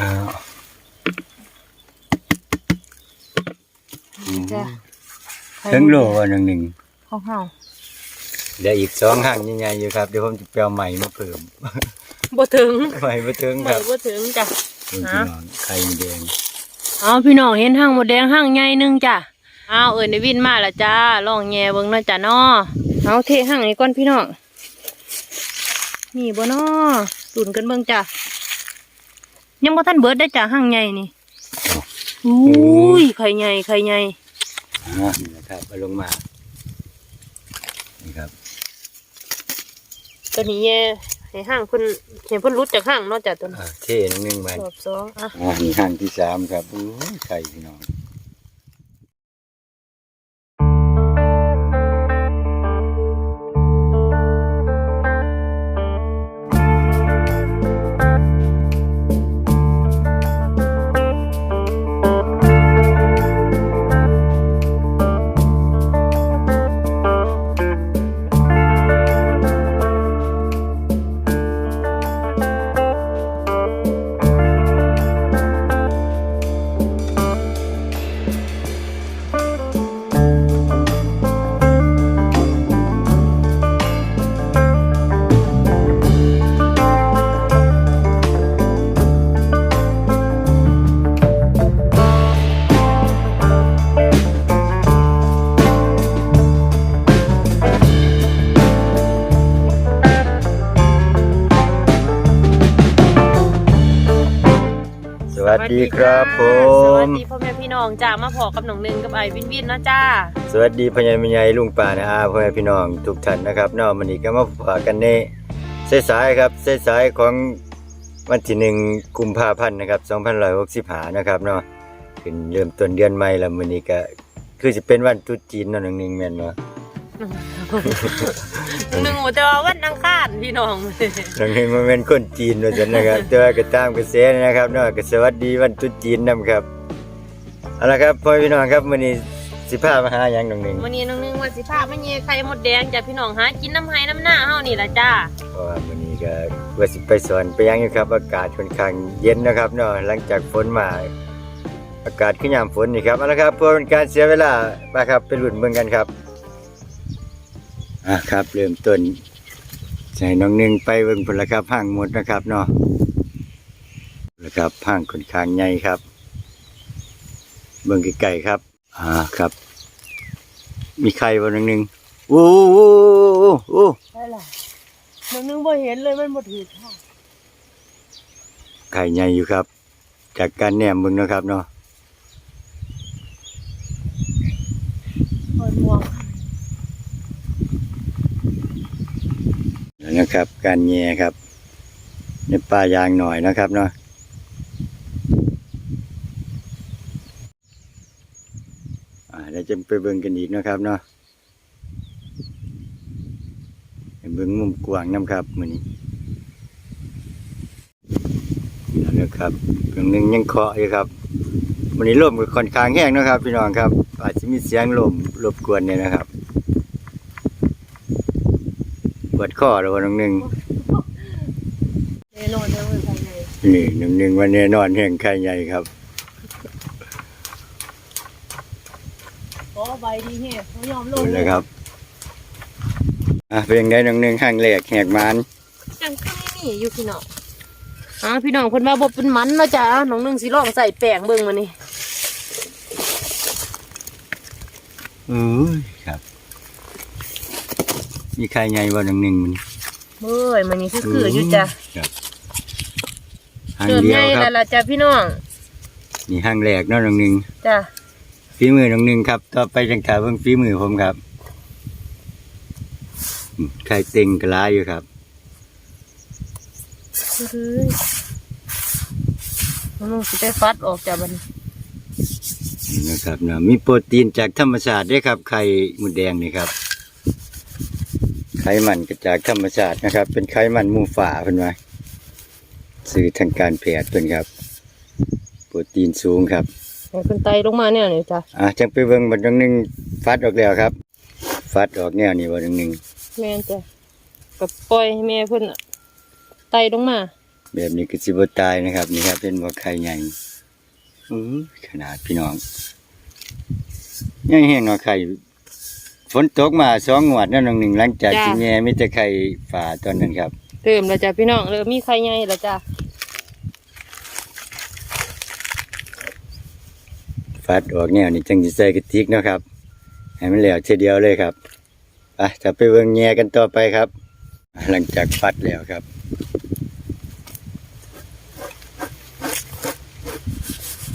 อ้าวจ้ะถึงโลวันหนึ่งหนึ่งของเฮาเดี๋ยวอีกสองห่างยังไงอยู่ครับเดี๋ยวผมจะไปเอาใหม่มาเพิ่มบ่ถึงใหม่มาถึงคไม่รับบ่ถึงจ้ะ คุณพี่น้องไข่แดงเอาพี่น้องเห็นห้างหมดแดงห้างใหญ่หนึงจ้ะเอาเอิ้นได้วินมาแล้วจ้าลองแง่เบิ่งเนาะจ้ะเนาะเอาเทห้างนี้ก่อนพี่น้องนี่บ่เนาะตุนกันเบิ่งจ้ะ ยังบ่ทันเบิดได้จ้ะห้างใหญ่นี่อุ้ยไข่ใหญ่ไข่ใหญ่อ่านี่นะครับเอาลงมานี่ครับตัวนี้แย่ให้ห้างเพิ่นให้เพิ่นรุดจากห้างเนาะจ้ะตัวนี้อ่าเท่หนึ่งหนึ่งมันรอบสองอะ อ่านี่ห่างที่สามครับอู้ยไข่พี่น้อง สวัสดีครับผสวัมสดีพ่อแม่พี่น้องจ้ามาพอกับหนองหนึงกับไอ้วินวินเนาะจ้าสวัสดีพญายมยายลุงป่านะอาพ่อแม่พี่น้องทุกท่านนะครับเนอกมันนี้ก็มาฝากกันในสายๆครับสายๆของวันที่หนึ่งกุมภาพันธ์นะครับ2565นะครับเนาะขึ้นเริ่มต้นเดือนใหม่แล้วมันนี้ก็คือจะเป็นวันตรุษจีนเนาะหนึ่งหนึ่งแม่นเนาะ หนึ่งแต่ว่าวันอังคารพี่น้องหนึ่งหนึ่งมันเป็นคนจีนว่าจันนะครับแต่ว่าก็ตามกระแสนะครับเนาะก็สวัสดีวันตรุษจีนนํครับเอาละครับพ่อพี่น้องครับมื้อนี้สิพามาหาหยังหนึ่งหนึ่งวันนี้หนองหนึงวันสิพามาเย่ไข่มดแดงจ้ะพี่น้องหากินน้ำไห้น้ำหน้าเฮานี่ล่ะจ้าเพราะว่าวันนี้ก็ว่าสิไปสอนไปยังอยู่ครับ อากาศค่อนข้างเย็นนะครับเนาะหลังจากฝนมาอากาศขึ้นยามฝนนี่ครับเอาละครับเพื่อเป็นการเสียเวลาไปครับไปลุ้นเบิ่งกันครับ อะครับ เริ่มต้นใส่น้องหนึ่งไปเบิ่งผลละครับห้างหมดนะครับเนาะนะครับห้างค่อนข้างใหญ่ครับ เบิ่งไกลๆครับ อ่าครับ มีใครบ่น้องหนึ่งโอ้โหโอ้โหใช่ล่ะหนองหนึงบ่เห็นเลยมันบ่ถือค่ะไข่ใหญ่อยู่ครับ จากการแนมเบิ่งเนาะครับเนาะเปิดม่วง นะครับ การแย่ครับในป่ายางหน่อยนะครับเนาะอ่าเดี๋ยวจะไปเบิ่งกันอีกนะครับเนาะเบิ่งมุมกว้างน้ำครับมือนี้นั่นนะครับเพียงหนึงยังเคาะอยู่ครับวันนี้ลมก็ค่อนข้างแห้งนะครับ พี่น้องครับ อาจจะมีเสียงลมรบกวนเนี่ยนะครับ ปวดข้อแล้ววันหนึ่งแน่นอนเด้อเว้ยภายในนี่หนึ่งหนึ่งวันนี้นอนแห่งไข่ใหญ่ครับขอใบดีแฮะบ่ยอมลดูงเลยครับอะเป็นยังไงหนึ่งหนึ่งห้างแหลกแหกมันจังคือนี่อยู่พี่น้องอ่าพี่น้องเพิ่นว่าบ่เป็นมันเนาะจ้าหนองหนึงสิลองใส่แป้งเบิ่งมานี่อือครับ มีไข่ใหญ่วันหนึ่งหนึ่งมันเฮ้ยมันนี่คือคืออยู่จ้ะครับห้างเริ่มเดีใหยวญ่คแล้รัวบล่ะจ้ะพี่น้องนี่ห้างแหลกเนาะหนึ่งหนึ่งจ้ะฝีมือหนึ่งหนึ่งครับ ต่อไปจังถามเบิ่งฝีมือผมครับอืมไข่เต็งกระลาอยู่ครับ เฮ้ยมันสิไปฟัดออกจากมันนี่นะครับเนาะมีโปรตีนจากธรรมชาติด้วยครับไข่หมูแดงนี่ครับ ไขมันก็จากธรรมชาตินะครับ เป็นไขมันหมูฝาเพิ่นว่าซื้อทางการแพทย์เพิ่นครับ โปรตีนสูงครับให้เพิ่นไตลงมาเนี่ยนี่จ้ะอะจังไปเบิ่งบัดนึงหนึงฟัดออกแล้วครับ ฟัดออกแนวนี้บัดนึงหนึงแม่นจ้ะกับปล่อยให้แม่เพิ่นน่ะไตลงมา แบบนี้ก็สิบ่ตายนะครับนี่ครับเป็นบ่ไข่ใหญ่อื้อขนาดพี่น้องยังแห้งเนาะไข่ฝ นตกมาสองงวดนั่นน้องหนึ่งหลังจากที่แม่มีแต่ไข่ฝาตอนนั้นครับ เริ่มแล้วจ้ะพี่น้องเริ่มมีไข่ใหญ่แล้วจ้ะฟัดออกแนวนี่จังสิใส่กระติกเนาะครับ ให้มันแล้วเทีเดียวเลยครับไปจะไปเบิ่งแง่กันต่อไปครับ หลังจากฟัดแล้วครับ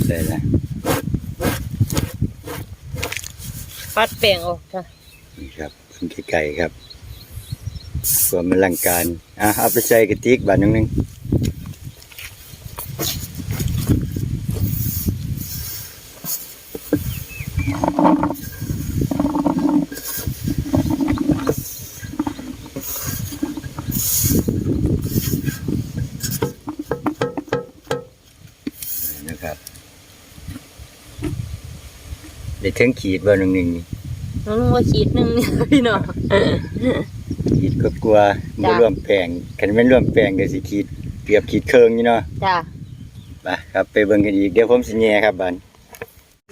ได้ละ ปัดแป้งออกจ้ะ นี่ครับเพิ่งไก่ครับความอลังการอะเอาไปใส่กระติกบาทหนึงหนึงนะครับได้ถึงขีดบาทหนึงหนึงนี่ น้องลุงว่าขีดหนึงพี่น้อง ขีดก็กลัวบ่จ้ะร่วมแปลงคันแม่นร่วมแปลงก็สิขีดเกือบขีดเครื่องอยู่เนาะจ้ะไปครับไปเบิ่งกันอีกเดี๋ยวผมสิแย่ครับบัน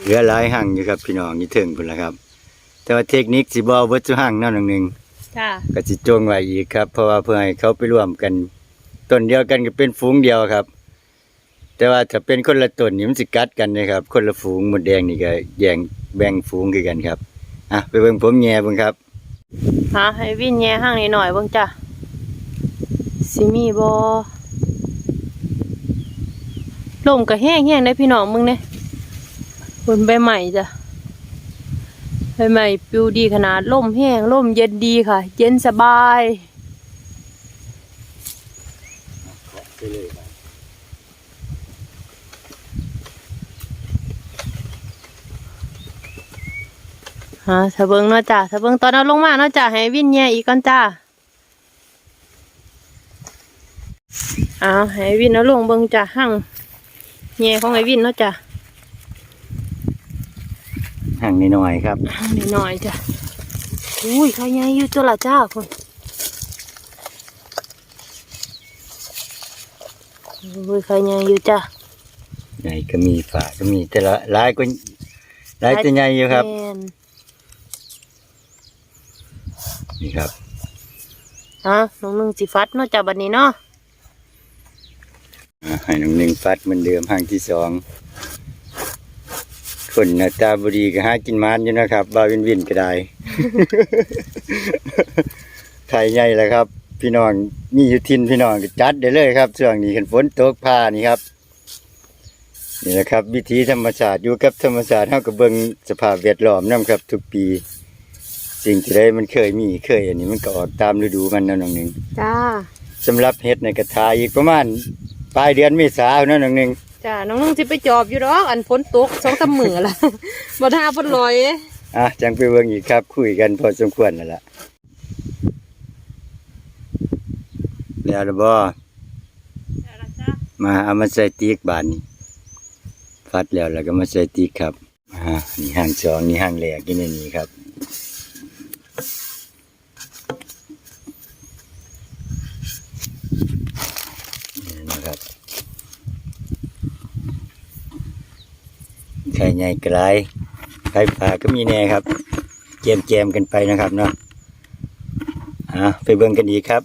เหลือหลายหั่งอยู่ครับพี่น้องนี่ถึงพุ่นละครับ แต่ว่าเทคนิคสิบ่เอาเบิดซุหั่งเนั่นหนึ่งจ้ะก็สิจงไว้อีกครับ เพราะว่าเพื่อให้เขาไปร่วมกันต้นเดียวกันก็เป็นฝูงเดียวครับ แต่ว่าถ้าเป็นคนละต้นนี่มันสิกัดกันนะครับ คนละฝูงหมดแดงนี่ก็แย่งแบ่งฝูงคือกันครับ อะไปเบิ่งผมแย่เบิ่งครับหาให้วิ่นแย่ห้างนิดหน่อยเบิ่งจ้ะสิมีบ่ลมก็แห้งๆได้พี่น้องมึงเนี่ยบนใบใหม่จ้ะใบใหม่ปิวดีขนาดลมแห้งลมเย็นดีค่ะ เย็นสบาย ไปเลยครับฮะถ้าเบิ่งเนาะจ้ะถ้าเบิ่งตอนเอาลงมาเนาะจ้ะให้วินแย่อีกก่อนจ้าอ้าวให้วินเอาลงเบิ่งจ้ะหั่งแย่ของไอ้วินเนาะจ้ะหั่งน้อยๆครับหั่งนิดหน่อยจ้ะอุ้ยใครใหญ่อยู่ตัวละจ้าคนอุ้ยใครใหญ่อยู่จ้ะใหญ่ก็มีฝาก็มีแต่ละหลายก็หลายตัวใหญ่อยู่ครับ แม่น นี่ครับอะน้องหนึงสิฟัดเนาะจ้ะบัดนี้เนาะอ่าให้น้องหนึ่งฟัดเหมือนเดิมห้างที่สองคนหน้าตาบดีก็หากินหมานอยู่นะครับบาวินวินก็ได้ไข่ใหญ่แล้วครับ พี่น้องมีอยู่ทินพี่น้องก็จัดได้เลยครับช่วงนี้ขันฝนตกผ้านี่ครับ นี่แหละครับ วิถีธรรมชาติอยู่กับธรรมชาติเท่ากับเบิงสภาพแวดล้อมนํครับ ทุกปี สิ่งที่ได้มันเคยมีเคยอันนี้มันก็ออกตามฤดูมันนั่นน้องหนึ่งจ้าสำหรับเฮ็ดในกระทาอีกประมาณปลายเดือนเมษายนนั่นน้องหนึ่งจ้าน้องหนึงสิไปจอบอยู่ดอกอันฝนตกสองสามมื้อละบ่ท่าฝนลอยอะจังไปเบิ่งอีกครับ คุยกันพอสมควรแล้วล่ะแล้วล่ะบ่มาเอามาใส่ตีกบานนี้ฟัดแล้วแล้วก็มาใส่ตีกครับอ่านี่ห้างสองนี่ห้างแรกอยู่ในนี้ครับนี่นะครับ ไข่ใหญ่กลายไข่ปลาก็มีแน่ครับเกมเกมๆกันไปนะครับเนาะอ่าไปเบิ่งกันอีกครับ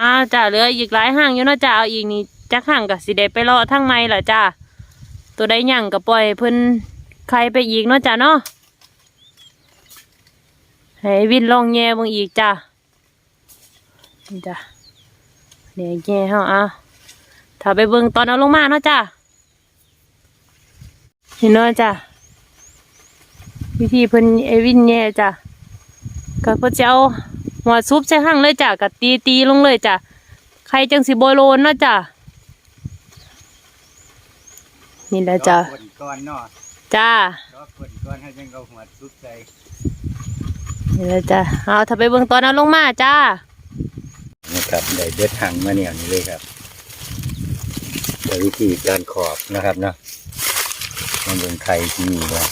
อ่าจ้าเหลืออีกหลายห้างอยู่เนาะจ้าเอาอีกนี่จักห้างก็สิได้ไปรอทั้งในล่ะจ้าตัวใดหยังก็ปล่อยเพิ่นใครไปอีกเนาะจ้าเนาะให้วินลองแย่เบิ่งอีกจ้านี่จ้าเดี๋ยวแย่เฮาเอาถ้าไปเบิ่งตอนเอาลงมาเนาะจ้า เห็นเนาะจ้าวิธีเพิ่นไอวินแย่จ้าก็เพิ่นจะเอาหัวซุปใส่ห้างเลยจ้าก็ตีตีๆลงเลยจ้าใครจังสิโบโลนเนาะจ้านี่แหละจ้าคนก่อนเนาะจ้าก็คนก่อนให้จังเอาหัวซุปใส่นี่แหละจ้าเอาถ้าไปเบิ่งตอนเอาลงมาจ้านะครับได้เด็ดหางมาเนี่ยนี่เลยครับแต่วิธีการขอบนะครับเนาะ มันเป็นไข่ที่มีเนาะ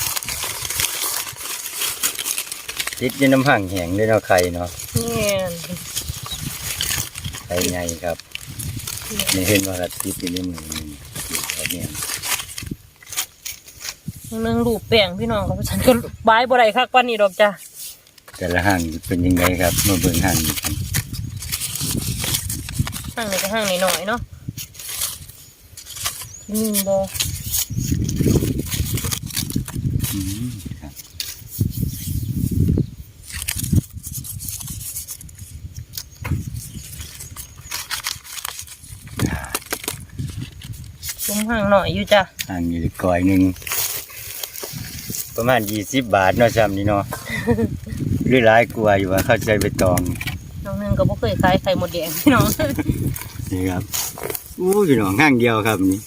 ติดอยี่น้ำห่างแห้งเลยเนาะไข่เนาะนี่ไข่ใหญ่ครับนี่เห็นว่าติดอยู่ในมือนี่อยู่แถวเนี่ยนึงรูปแป้งพี่น้องกับฉันก็บายบ่ได้คักปานนี้ดอกจ้ะแต่ละห้างเป็นยังไงครับมาเบิ่งห้างนี้กันห้างนี้ก็ห้างนี้หน่อยเนาะที่นี่บ่ อืมครับ ซุ้มห้างหน่อยอยู่จ้ะห้างนี้ก้อยหนึ่งประมาณยี่สิบบาทเนาะซ้ำนี่เนาะหรือหลายกว่าอยู่ว่าเข้าใจไปตองน้องหนึงก็บ่เคยขายไข่หมดแดงพี่น้องนี่ครับอู้อยู่หนองห้างเดียวครับนี่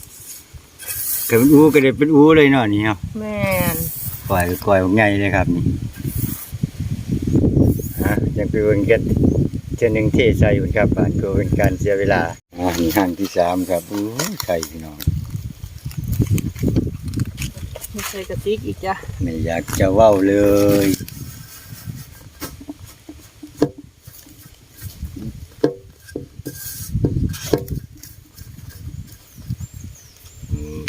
ก็เป็นอู้ก็ได้เป็นอู้เลยเนาะนี่ครับแม่นปล่อยก็ปล่อยง่ายเลยครับนี่ฮะยังไปเบิ่งกันเช่นหนึ่งเทใส่อยู่ครับบาทก็เป็นการเสียเวลาอ่านี่ห้างที่สามครับอู้ไข่พี่น้อง มีใส่กระติกอีกจ้ะไม่อยากจะเว้าเลยอืม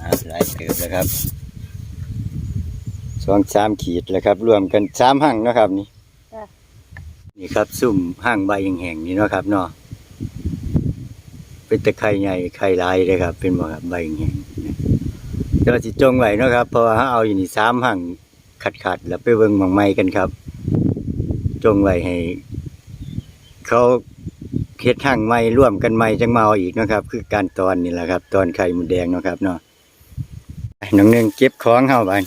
อ่าหลายเติบแล้วครับสองสามขีดแล้วครับ รวมกันสามหั่งเนาะครับนี่จ้ะนี่ครับซุ่มห้างใบแห่งๆนี่เนาะครับเนาะ เป็นตะไคร่ใหญ่ไข่ลายเลยครับ เป็นบ่ครับใบแห่งๆเดี๋ยวสิจงไว้เนาะครับเพราะว่าเอาอยู่นี่สามหั่งขัดๆแล้วไปเบิ่งหมองไม้กันครับ จงไว้ให้ เขาเฮ็ดหั่งไม้ร่วมกันไม้จังมาเอาอีกเนาะครับ คือการตอนนี่แหละครับ ตอนไข่มดแดงเนาะครับเนาะน้องหนึ่งเก็บของเฮาบัน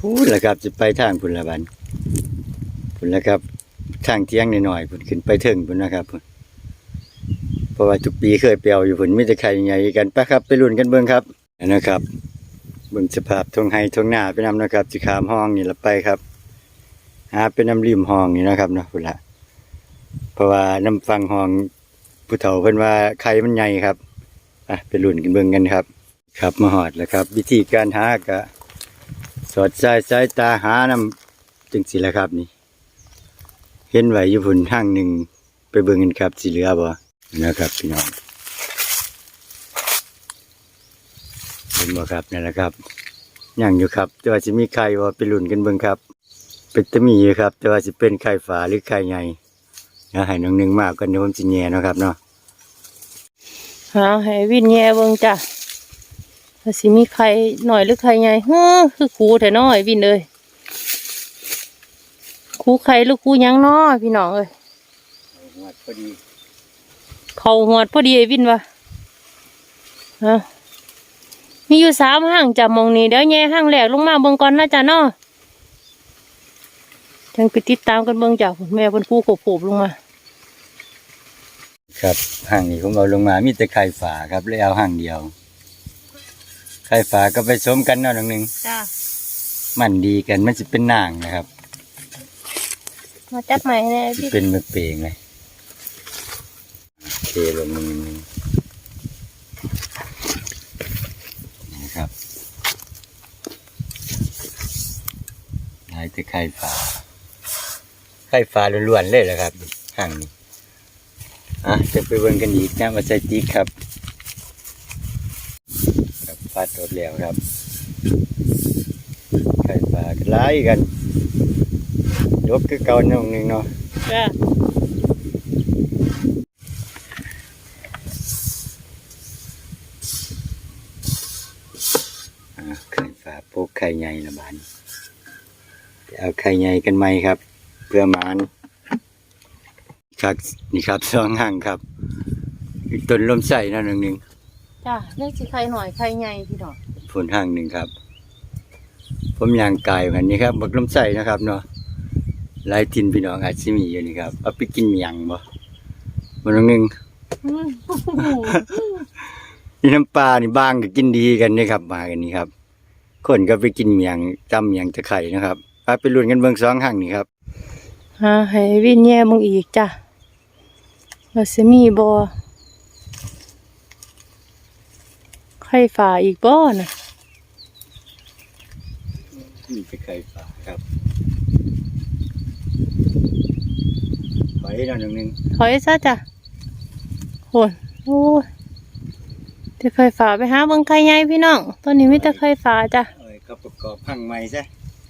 พูดแล้วครับจะไปทางพุ่นละบันพุ่นล้วครับ ทางเที่ยงหน่อยๆพุ่นขึ้นไปถึงพุ่นนะครับพุ่น ราะว่าทุกปีเคยเปียวอยู่พุ่นมีแต่ไข่ใหญ่กันปะครับ ไปลุ้นกันเบิ่งครับนะครับเบิ่งสภาพทงไฮทงหน้าไปนำนะครับสิขามห้องนี่ละไปครับหาเป็นน้ำริมห้องนี่นะครับเนาะพุ่นละเพราะว่าน้ำฟังห้องผู้เฒ่าเพิ่นว่าไข่มันใหญ่ครับอะไปลุ้นกันเบิ่งกันครับ ครับมาหอดแล้วครับ วิธีการหาก็สอดสายสายตาหาน้ำจังสิแหละครับนี่ เห็นไหวอยู่พุ่นห้างหนึ่งไปเบิ่งกันครับสิเหลือบ่ นะครับพี่น้องเห็นบ่ครับนั่นแหละครับยังอยู่ครับ แต่ว่าสิมีไข่บ่าไปลุ้นกันเบิ่งครับ เป็นตะมีอยู่ครับ แต่ว่าสิเป็นไข่ฝาหรือไข่ใหญ่เดี๋ยวให้น้องหนึงมากกันเดี๋ยวผมสิแย่นะครับเนาะหาให้วินแย่เบิ่งจ้ะว่าสิมีไข่หน่อยหรือไข่ใหญ่เฮ้คือคูแท้น้อยวินเอ้ยคูไข่หรือคูยังน้อพี่น้องเอ้ยพอดี เขาหวดพอดีไอ้วินวะฮะมีอยู่สามห้างจ้ะหมองนี้เดี๋ยวแย่ห้างแรกลงมาเบิ่งก่อนนะจ้ะเนาะจังไปติดตามกันเบิ่งจ้ะแม่เพิ่นคูโผล่ๆลงมา ครับห้างนี้ผมเอาลงมามีแต่ไข่ฝาครับเลยเอาห้างเดียว ไข่ฝาก็ไปสมกันเนาะน้องหนึงจ้ะมันดีกันมันจะเป็นนางนะครับ มาจัดใหม่ให้แน่จะพี่เป็นมือเปลงเลยเทลงมือนึงนะครับลายแต่ไข่ฟ้าไข่ฟ้าล้วนๆเลยแหละครับห่างนี้อะจะไปเบิ่งกันอีกนะมาใส่ติ๊กครับครับฟาดตัวแล้วครับไข่ฟ้าก็ไล่กันยกคือเก่าหนึ่งหนึ่งเนาะ จ้ะ อ่าไข่ฟ้าโปกไข่ใหญ่ละบานไปเอาไข่ใหญ่กันไหมครับ เพื่อหมานครับนี่ครับสองห่างครับอีกต้นลมใส่นะหนึ่งหนึ่งจ้ะเลือกสิไข่หน่อยไข่ใหญ่พี่น้องผลห่างหนึ่งครับ ผมยางกายแบบนี้ครับบักลมใส่นะครับเนาะหลายทินพี่น้องอาจจะมีอยู่นี่ครับเอาไปกินเมียงบ่มันหนึ่งอืมนี่น้ำปลานี่บางก็กินดีกันนี่ครับมากันนี่ครับ คนก็ไปกินเมียงจำเมียงตะไคร่นะครับไปไปลุ้นกันเบิ่งสองห่างนี่ครับหาให้วินแย่มึงอีกจ้ะว่าสิมีบ่ไข่ฝาอีกบ่น่ะนี่ตะไคร่ฝาครับไว้อยหน่อยหนึงถอยซะจ้ะโหนโอ้ย จะเคยฝาไปหาเบิ่งไข่ใหญ่พี่น้องตัวนี้มีแต่ไข่ฝาจ้ะเอ้ยก็ประกอบพังใหม่ซะ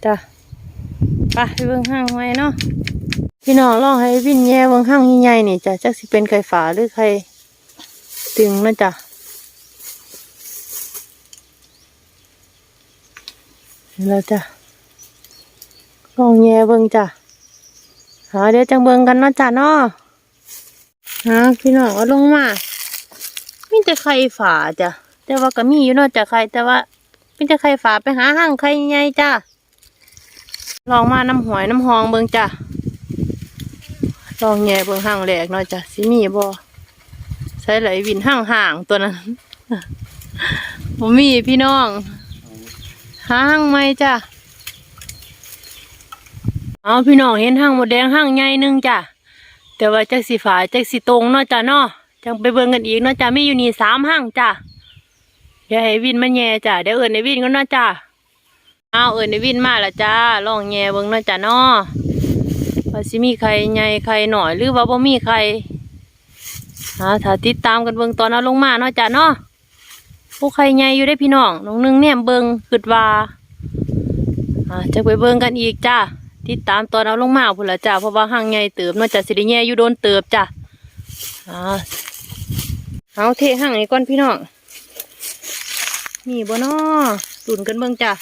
จ้ะไปไปเบิ่งห้างไว้เนาะพี่น้องลองให้วินแย่เบิ่งห้างใหญ่ๆนี่จ้ะจักสิเป็นไข่ฝาหรือไข่ตึงนะจ้ะเห็นแล้วจ้ะลองแย่เบิ่งจ้ะหาเดี๋ยวจังเบิ่งกันเนาะจ้ะเนาะหาพี่น้องเอาลงมามี แต่ไข่ฝาจ้ะแต่ว่าก็มีอยู่นาะจ้ะไข่แต่ว่ามีแต่ไข่ฝาไปหาห้างไข่ใหญ่จ้ะลองมาน้ำหวยน้ำหองเบิ่งจ้ะลองแง่เบิ่งห่างแหลกหน่อยจ้ะสิมีบ่ใช้ไหลวินห่างห่างตัวนั้นบ่มีพี่น้องหาห่างไหมจ้ะเอาพี่น้องเห็นห่างหมดแดงห่างใหญ่นึงจ้ะแต่ว่าจักสีฝาจักสีตรงเนาะจ้ะเนาะ จังไปเบิ่งกันอีกเนาะจ้ะมีอยู่นี่สามห่างจ้ะเดี๋ยวให้วินมาแย่จ้ะเดี๋ยวเอิญในวินก็เนาะจ้ะเอาเอิญในวินมาละจ้าลองแง่เบิ่งเนาะจ้าเนาะว่าสิมีใครใหญ่ใครหน่อยหรือว่าบ่มีใครหาถ้าติดตามกันเบิ่งตอนเอาลงมาเนาะจ้าเนาะผู้ใครใหญ่อยู่ได้พี่น้องน้องหนึงเนี่ยเบิ่งคิดว่าอ่าจะไปเบิ่งกันอีกจ้าติดตามตอนเอาลงมาพุ่นละจ้าเพราะว่าห่างใหญ่เติบเนาะจ้าสิได้แง่อยู่โดนเติบจ้าอ่า เอาเทห่างนี้ก่อนพี่น้องมีบ่เนาะตุนกันเบิ่งจ้า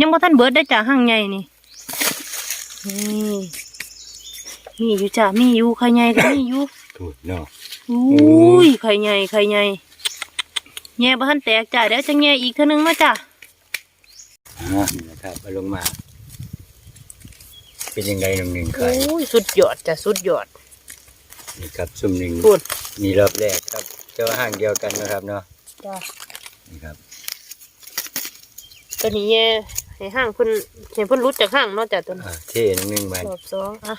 ยังบ่ทันเบิดได้จ้ะห้างใหญ่นี่นี่มีอยู่จ้ะมีอยู่ไข่ใหญ่ก็มีอยู่ถูกเนาะอุ้ยไข่ใหญ่ไข่ใหญ่แง่บ่ทันแตกจ้ะเดี๋ยวจะแง่อีกเท่านึงมาจ้ะอ่านี่นะครับเอาลงมา เป็นยังไงหนึ่งหนึ่งไข่อุ้ยสุดยอดจ้ะสุดยอดนี่ครับซุ่มหนึ่งพูด นี่รอบแรกครับเจ้าห้างเดียวกันนะครับเนาะจ้ะนี่ครับตัวนี้แง่ให้ห้างเพิ่นให้เพิ่นรุดจากห้างเนาะจ้ะตัวนี้อ่าเท่หนึ่งหนึ่งมันรอบสองอะ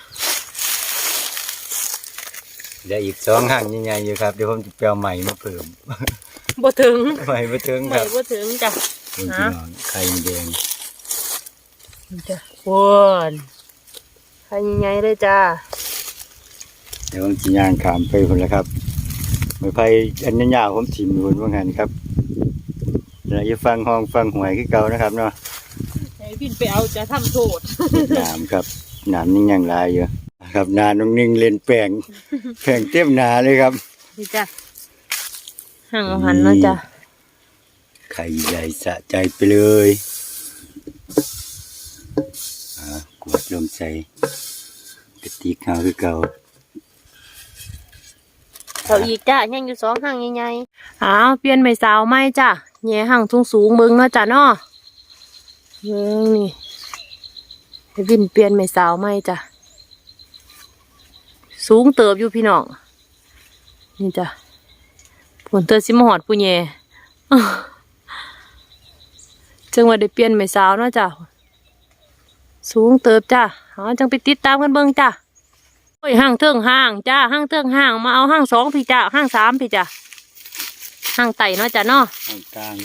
และอีกสองห้างใหญ่ๆอยู่ครับเดี๋ยวผมจะไปเอาใหม่มาเพิ่มบ่ถึงใหม่มาถึงคไม่รับบ่ถึงจ้ะ คุณพี่น้องไข่แดงนี่จ้ะวนไข่ใหญ่ๆเลยจ้ะเดี๋ยวผมจะย่างขามไปคนละครับ ไม่ไพ่อันนี้ยาวผมถิ่มอยู่คนว่างั้นครับเราจะฟังห้องฟังหวยคือเก่านะครับเนาะให้พี่ไปเอาจะทำโทษน้ำครับน้ำนี่ยังหลายอยู่ครับนาน้องนิ่งเล่นแป้งแป้งเต็มหนาเลยครับนี่จ้ะห่างเอาหันเนาะจ้ะไข่ใหญ่สะใจไปเลยอ่ากวดลมใส่กระติกข้าวคือเก่า เอาอีกจ้ะยังอยู่สองห่างใหญ่ๆอ้าวเปลี่ยนไม่สาวไหมจ้ะแง่ห่างสูงสูงเบิ่งเนาะจ้ะเนาะเบิ่งนี่วินเปลี่ยนไม่สาวไหมจ้ะสูงเติบอยู่พี่น้องนี่จ้ะผลเตอสิมหอดผู้แย่จังว่าได้เปลี่ยนไม่สาวเนาะจ้ะสูงเติบจ้ะเอาจังไปติดตามกันเบิ่งจ้ะ โอ้ยห้างเทิงห้างจ้าห้างเทิงห้างมาเอาห้างสองพี่จ้าห้างสามพี่จ้าห้างไต่เนาะจ้าเนาะห่างกลาง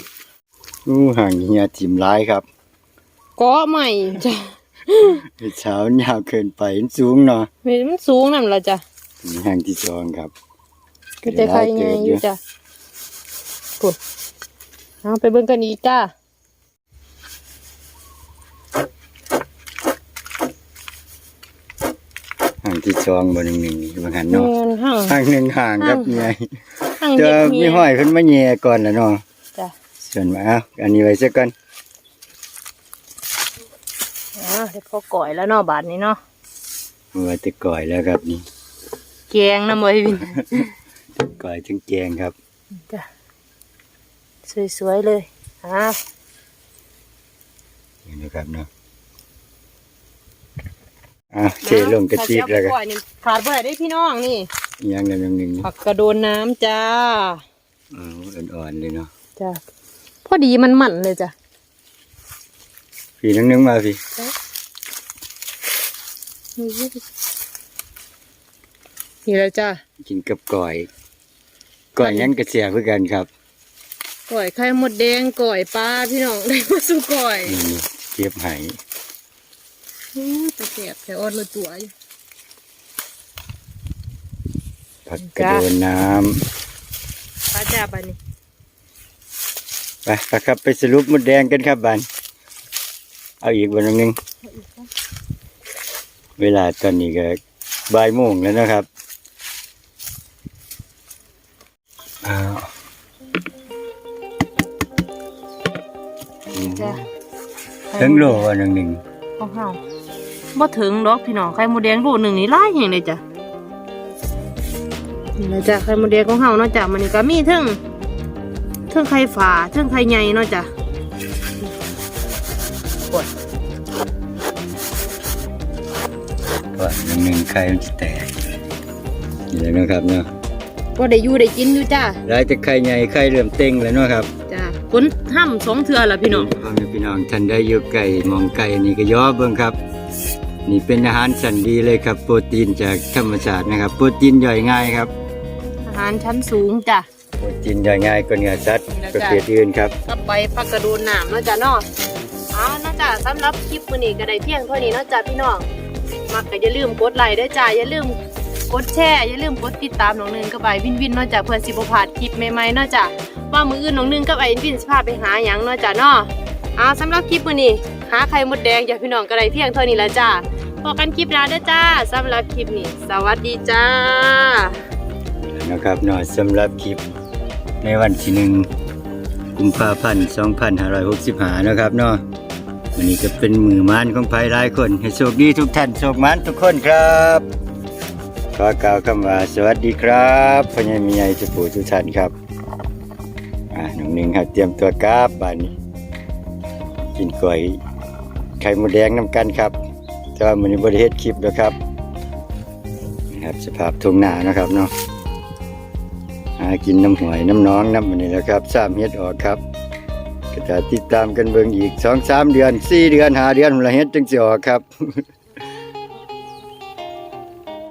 อู้ห่างเฮียถิ่มร้ายครับก็ใหม่จ้าเช้ายาวเกินไปมันสูงเนาะมันสูงนั่นละจ้ะนี่ห่างที่สองครับก็จะใครไงอยู่จ้ะปุ่นเอาไปเบิ่งกันอีกจ้า ห่างที่ สองบนหนึ่งหนึ่งบางหันเงิเนาะนห้าง ห่างหนึ่งห่างครับห่างไงห้างเจเด็อกมีเมียห้อยขึ้นมาแย่ก่อนแล้วเนาะจ้ะส่วนมาเอาอันนี้ไว้ซะก่อนอ่าเดี๋ยวพอก่อยแล้วเนาะบาทนี้เนาะมือตะก่อยแล้วครับนี่แกงน้ำมวยวินก่อยถึงแจงครับจ้ะสวยๆเลยอ่า นี่นะครับเนาะ อะเทลงกระติกแล้วก็ถ้าสิเอาไปก่อยนี่ขาดบ่ได้เด้พี่น้องนี่อีกอยังหนึ่งหนึ่งผักกระโดนน้ำจ้าอ๋ออ่อนๆเลยเนาะจ้ะพอดีมันหมั่นเลยจ้ะพี่นึงนึงมาพี่นี่แหละจ้ะกินกับก่อยก่อยงั้นกระเสียเพื่อกันครับก่อยไข่มดแดงก่อยปลาพี่น้องได้มาสู่ก่อยนี่เก็บไห้อู้ ตะเกียบแต่ออดเลยตัวอยู่ผักกระโดนน้ป้าจ้าบันนี้ำไปไปครับไปสรุปมดแดงกันครับบานเอาอีกวันหนึ่งเวลาตอนนี้ก็บ่ายโมงแล้วนะครับอ้าวจ้าถึงโลวันหนึ่งหนึ่งของเฮา บ่ถึงดอกพี่น้องไข่มดแดงโลหนึ่งนี่หลายแห่งเลยจ้ะนี่นะจ้ะไข่มดแดงของเฮาเนาะจ้ะมันนี่ก็มีทั้งทั้งไข่ฝาทั้งไข่ใหญ่เนาะจ้ะก่อนหนึ่งหนึ่งไข่มันจะแตกนี่แหละนะครับเนาะก็ได้อยู่ได้กินอยู่จ้ะรายจะไข่ใหญ่ไข่เริ่มเต็งแล้วเนาะครับจ้ะฝนห้ำสองเทือละพี่น้องพ่อแม่พี่น้องท่านได้อยู่ไก่มองไก่นี่ก็ย่อเบิ่งครับ นี่เป็นอาหารชั้นดีเลยครับ โปรตีนจากธรรมชาตินะครับ โปรตีนย่อยง่ายครับ อาหารชั้นสูงจ้ะ โปรตีนย่อยง่ายกว่าเนื้อสัตว์นี่นะประจ๊ะเภทอื่นครับกับใบผักกระโดนน้ำเนาะจ้ะเนาะเอาเนาะจ้ะสำหรับคลิปมื้อนี้ก็ได้เพียงเท่านี้เนาะจ้ะพี่น้องมักก็อย่าลืมกดไลค์ด้วยจ้ะอย่าลืมกดแชร์อย่าลืมกดติดตามน้องหนึงกับไอ้วินวินเนาะจ้ะเพื่อสิบ่พลาดคลิปใหม่ๆเนาะจ้ะว่ามื้ออื่นน้องหนึงกับไอ้วินวินสิพาไปหาหยังเนาะจ้ะเนาะเอาสำหรับคลิปมื้อนี้ หาไข่มดแดงจ้ะพี่น้องก็ได้เพียงเท่านี้ละจ้ะพบกันคลิปหน้าเด้อจ้าสำหรับคลิปนี้ สวัสดีจ้านะครับเนาะสำหรับคลิปในวันที่หนึ่งกุมภาพันธ์2565นะครับเนาะวันนี้ก็เป็นมือมานของภัยหลายคน ให้โชคดีทุกท่านโชคมานทุกคนครับ ขอกล่าวคำว่าสวัสดีครับพ่อใหญ่มีใหญ่สุปูทุกท่านครับอ่าหน้องหนึ่งครับเตรียมตัวกราบบ้านนี้กินก๋วย ไข่มดแดงน้ำกันครับ แต่ว่ามันนี้บริเฮ็ดคลิปนะครับนะครับสภาพทุ่งนานะครับเนาะหากินน้ำหวยน้ำน้องน้ำมันนี้แหล้วครับสามเฮ็ดออกครับก็จะติดตามกันเบิ่งอีกสองสามเดือนสี่เดือนหาเดือนละเฮ็ดจึงสิออกครับ